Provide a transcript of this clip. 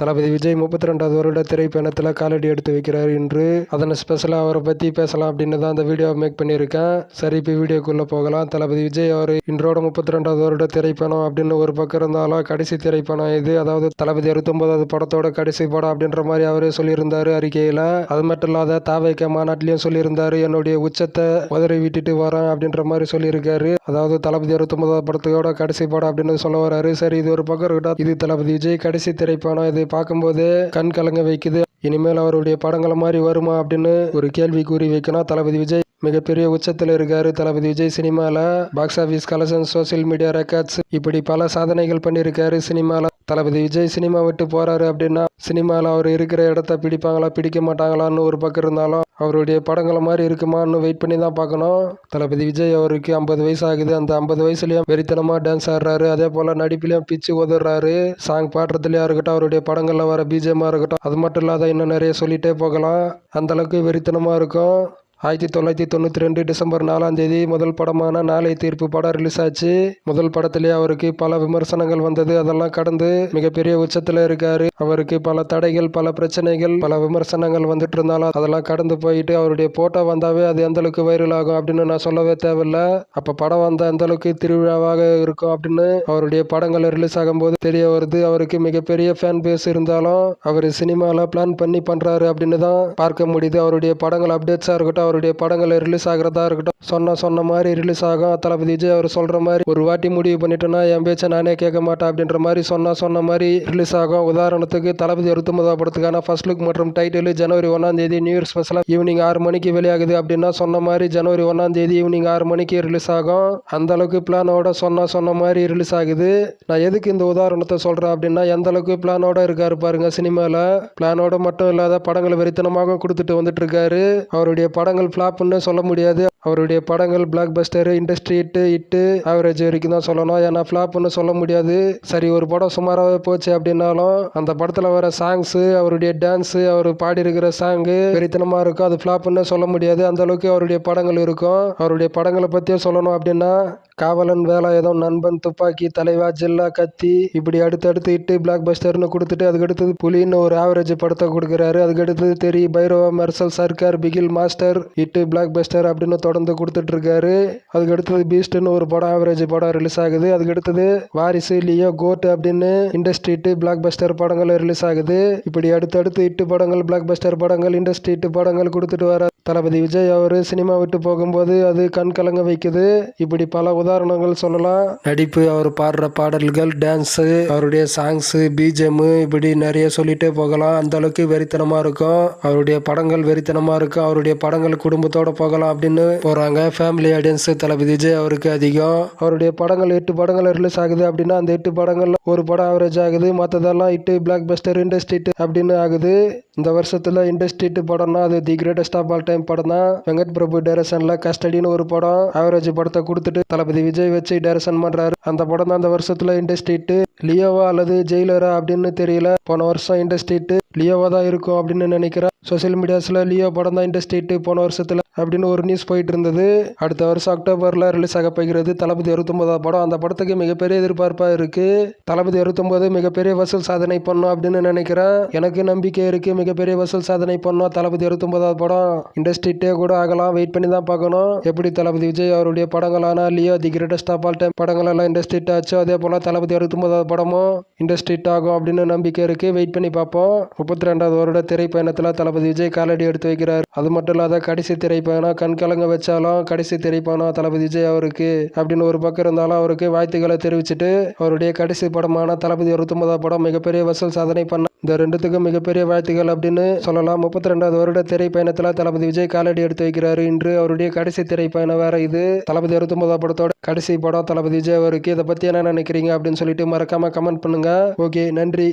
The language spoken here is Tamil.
தளபதி விஜய் முப்பத்தி ரெண்டாவது வருட திரைப்பயணத்தில் காலடி எடுத்து வைக்கிறார். இன்று அதனை ஸ்பெஷலாக அவரை பற்றி பேசலாம் அப்படின்னு தான் அந்த வீடியோவை மேக் பண்ணியிருக்கேன். சரி இப்போ வீடியோக்குள்ளே போகலாம். தளபதி விஜய் அவர் இன்றோட முப்பத்தி ரெண்டாவது வருட திரைப்பயணம் அப்படின்னு ஒரு பக்கம் இருந்தாலும் கடைசி திரைப்பணம் இது. அதாவது தளபதி அறுபத்தொன்பதாவது படத்தோட கடைசி படம் அப்படின்ற மாதிரி அவரே சொல்லியிருந்தார் அறிக்கையில். அது மட்டும் இல்லாத தாவைக்க மாநாட்டிலையும் சொல்லியிருந்தார். என்னுடைய உச்சத்தை உதறி விட்டுட்டு வரேன் அப்படின்ற மாதிரி சொல்லியிருக்காரு. அதாவது தளபதி அறுபத்தொன்பதாவது படத்தோட கடைசி படம் அப்படின்னு சொல்ல வராரு. சரி இது ஒரு பக்கம் இருக்கட்டும். இது தளபதி விஜய் கடைசி திரைப்படம் இது. பார்க்கும்போது கண் கலங்க வைக்குது. இனிமேல் அவருடைய படங்களை மாதிரி வருமா அப்படின்னு ஒரு கேள்வி கூறி வைக்கணும். தளபதி விஜய் மிகப்பெரிய உச்சத்தில் இருக்காரு தளபதி விஜய் சினிமாவில் box office collection social media records இப்படி பல சாதனைகள் பண்ணியிருக்காரு சினிமாவில் தளபதி விஜய் சினிமா விட்டு போறாரு அப்படின்னா சினிமாவில் அவர் இருக்கிற இடத்த பிடிப்பாங்களா பிடிக்க மாட்டாங்களான்னு ஒரு பக்கம் இருந்தாலும் அவருடைய படங்களை மாதிரி இருக்குமான்னு வெயிட் பண்ணி தான் பார்க்கணும். தளபதி விஜய் அவருக்கு ஐம்பது வயசு ஆகுது. அந்த ஐம்பது வயசுலயும் வெறித்தனமாக டான்ஸ் ஆடுறாரு. அதே போல் நடிப்புலையும் பிச்சு உதறாரு சாங் பாடுறதுலையா இருக்கட்டும் அவருடைய படங்களில் வர பிஜேமாக இருக்கட்டும் அது மட்டும் இல்லாத இன்னும் நிறைய சொல்லிட்டே போகலாம். அந்த அளவுக்கு வெறித்தனமாக இருக்கும். ஆயிரத்தி தொள்ளாயிரத்தி தொண்ணூற்றி ரெண்டு டிசம்பர் நாலாம் தேதி முதல் படமான நாளை தீர்ப்பு படம் ரிலீஸ் ஆச்சு. முதல் படத்திலே அவருக்கு பல விமர்சனங்கள் வந்தது. அதெல்லாம் கடந்து மிகப்பெரிய உச்சத்தில் இருக்காரு. அவருக்கு பல தடைகள் பல பிரச்சனைகள் பல விமர்சனங்கள் வந்துட்டு இருந்தாலும் அதெல்லாம் கடந்து போயிட்டு அவருடைய போட்டோ வந்தாவே அது எந்த அளவுக்கு வைரல் ஆகும் அப்படின்னு நான் சொல்லவே தேவையில்ல. அப்போ படம் வந்த எந்த அளவுக்கு திருவிழாவாக இருக்கும் அப்படின்னு அவருடைய படங்கள் ரிலீஸ் ஆகும்போது தெரிய வருது. அவருக்கு மிகப்பெரிய ஃபேன் பேஸ் இருந்தாலும் அவர் சினிமாவில் பிளான் பண்ணி பண்ணுறாரு அப்படின்னு தான் பார்க்க முடியுது. அவருடைய படங்கள் அப்டேட்ஸாக இருக்கட்டும் அவருடைய படங்கள் ரிலீஸ் ஆகிறதா இருக்கட்டும் சொன்ன சொன்ன மாதிரி ரிலீஸ் ஆகும் தளபதி விஜய் அவர் சொல்கிற மாதிரி ஒரு வாட்டி முடிவு பண்ணிட்டேன்னா என் பேச்சை நானே கேட்க மாட்டேன் அப்படின்ற மாதிரி சொன்னால் சொன்ன மாதிரி ரிலீஸ் ஆகும். உதாரணத்துக்கு தளபதி அறுபத்தொன்பதாம் படத்துக்கான ஃபர்ஸ்ட் லுக் மற்றும் டைட்டில் ஜனவரி ஒன்றாம் தேதி நியூ இயர் ஸ்பெஷலாக ஈவினிங் ஆறு மணிக்கு வெளியாகுது அப்படின்னா சொன்ன மாதிரி ஜனவரி ஒன்றாம் தேதி ஈவினிங் ஆறு மணிக்கு ரிலீஸ் ஆகும். அந்த அளவுக்கு பிளானோட சொன்னால் சொன்ன மாதிரி ரிலீஸ் ஆகுது. நான் எதுக்கு இந்த உதாரணத்தை சொல்கிறேன் அப்படின்னா எந்த அளவுக்கு பிளானோட இருக்காரு பாருங்க சினிமாவில் பிளானோட மட்டும் இல்லாத படங்களை வெறித்தனமாக கொடுத்துட்டு வந்துட்டு இருக்காரு. அவருடைய படங்கள் ஃப்ளாப்னு சொல்ல முடியாது. அவருடைய படங்கள் பிளாக் பஸ்டர் இண்டஸ்ட்ரி இட்டு இட்டு ஆவரேஜ் வரைக்கும் தான் சொல்லணும். ஏன்னா ஃப்ளாப்னு சொல்ல முடியாது. சரி ஒரு படம் சுமாராகவே போச்சு அப்படின்னாலும் அந்த படத்தில் வர சாங்ஸு அவருடைய டான்ஸு அவர் பாடியிருக்கிற சாங்கு வெறித்தனமாக இருக்கும். அது ஃப்ளாப்னு சொல்ல முடியாது. அந்த அளவுக்கு அவருடைய படங்கள் இருக்கும். அவருடைய படங்களை பற்றியே சொல்லணும் அப்படின்னா காவலன் வேலை ஏதோ நண்பன் துப்பாக்கி தலைவா ஜில்லா கத்தி இப்படி அடுத்தடுத்து இட்டு பிளாக் பஸ்டர்னு கொடுத்துட்டு அதுக்கடுத்தது புலின்னு ஒரு ஆவரேஜ் படத்தை கொடுக்குறாரு. அதுக்கடுத்தது Theri Bairavaa Mersal Sarkar Bigil Master hit blockbuster அப்படின்னு தொடர்ந்து கொடுத்துட்டு இருக்காரு அதுக்கடுத்தது பீஸ்ட்னு ஒரு படம் ஆவரேஜ் படம் ரிலீஸ் ஆகுது. அதுக்கடுத்தது வாரிசு லியோ கோட் அப்படின்னு இண்டஸ்ட்ரி இட்டு பிளாக் பஸ்டர் படங்கள் ரிலீஸ் ஆகுது. இப்படி அடுத்தடுத்து இட்டு படங்கள் பிளாக் பஸ்டர் படங்கள் இண்டஸ்ட்ரி இட்டு படங்கள் கொடுத்துட்டு வர தளபதி விஜய் அவர் சினிமா விட்டு போகும்போது அது கண் கலங்க வைக்குது. இப்படி பல உதாரணங்கள் சொல்லலாம். நடிப்பு அவர் பாடுற பாடல்கள் டான்ஸு அவருடைய சாங்ஸு பிஜிஎம்மு இப்படி நிறைய சொல்லிகிட்டே போகலாம். அந்த அளவுக்கு வெறித்தனமாக இருக்கும். அவருடைய படங்கள் வெறித்தனமாக இருக்கும். அவருடைய படங்கள் குடும்பத்தோடு போகலாம் அப்படின்னு போகிறாங்க ஃபேமிலி ஆடியன்ஸு தளபதி விஜய் அவருக்கு அதிகம். அவருடைய படங்கள் எட்டு படங்கள் ரிலீஸ் ஆகுது அப்படின்னா அந்த எட்டு படங்கள் ஒரு படம் ஆவரேஜ் ஆகுது. மற்றதெல்லாம் இட்டு பிளாக் பஸ்டர் இண்டஸ்ட்ரி அப்படின்னு ஆகுது. இந்த வருஷத்தில் இண்டஸ்ட்ரிட்டு படம்னா அது the greatest of all time படம் தான் வெங்கட் பிரபு டைரக்ஷனில் கஸ்டடின்னு ஒரு படம் ஆவரேஜ் படத்தை கொடுத்துட்டு தளபதி விஜய் வச்சு டைரக்ஷன் பண்ணுறாரு அந்த படம் தான் அந்த வருஷத்தில் இண்டஸ்ட்ரி லியோவா அல்லது ஜெயிலரா அப்படின்னு தெரியல. போன வருஷம் இண்டஸ்ட்ரீட்டு லியோவா தான் இருக்கும் அப்படின்னு நினைக்கிறேன். சோஷியல் மீடியாஸில் லியோ படம் தான் இண்டஸ்ட்ரி போன வருஷத்தில் அப்படின்னு ஒரு நியூஸ் போயிட்டு இருந்தது. அடுத்த வருஷம் அக்டோபரில் ரிலீஸ் ஆக போகிறது தளபதி அறுபத்தொன்பதாம் படம். அந்த படத்துக்கு மிகப்பெரிய எதிர்பார்ப்பாக இருக்குது தளபதி அறுபத்தொன்பது மிகப்பெரிய வசூல் சாதனை பண்ணும் அப்படின்னு நினைக்கிறேன். எனக்கு நம்பிக்கை இருக்குது மிகப்பெரிய வசூல் சாதனை பண்ணும் தளபதி அறுபத்தொன்பதாவது படம். இண்டஸ்ட்ரிட்டே கூட ஆகலாம். வெயிட் பண்ணி தான் பார்க்கணும். எப்படி தளபதி விஜய் அவருடைய படங்களான Leo the greatest of all time படங்கள் எல்லாம் இண்டஸ்ட்ரிட் ஆச்சோ அதே போல் தளபதி அறுபத்தொன்பதாவது படமும் இண்டஸ்ட்ரிட் ஆகும் அப்படின்னு நம்பிக்கை இருக்குது வெயிட் பண்ணி பார்ப்போம். முப்பத்தி ரெண்டாவது வருட திரைப்பயணத்தில் தளபதி விஜய் காலடி எடுத்து வைக்கிறார். அது மட்டும் இல்லாத கடைசி திரைப்பயணம் கண்கலங்க வச்சாலும் கடைசி திரைப்பயணம் தளபதி விஜய் அவருக்கு அப்படின்னு ஒரு பக்கம் இருந்தாலும் அவருக்கு வாழ்த்துக்களை தெரிவிச்சுட்டு அவருடைய கடைசி படமான தளபதி அறுபத்தொன்பதாம் படம் மிகப்பெரிய வசூல் சாதனை பண்ண இந்த ரெண்டுத்துக்கும் மிகப்பெரிய வாழ்த்துக்கள் அப்படின்னு சொல்லலாம். முப்பத்தி ரெண்டாவது வருட திரைப்பயணத்தில் தளபதி விஜய் காலடி எடுத்து வைக்கிறாரு. இன்று அவருடைய கடைசி திரைப்பயணம் வேற இது. தளபதி அறுபத்தொன்பதாம் படத்தோட கடைசி படம் தளபதி விஜய் அவருக்கு. இதை பற்றி என்ன நினைக்கிறீங்க அப்படின்னு சொல்லிட்டு மறக்க மறக்காம கமெண்ட் பண்ணுங்க. ஓகே நன்றி.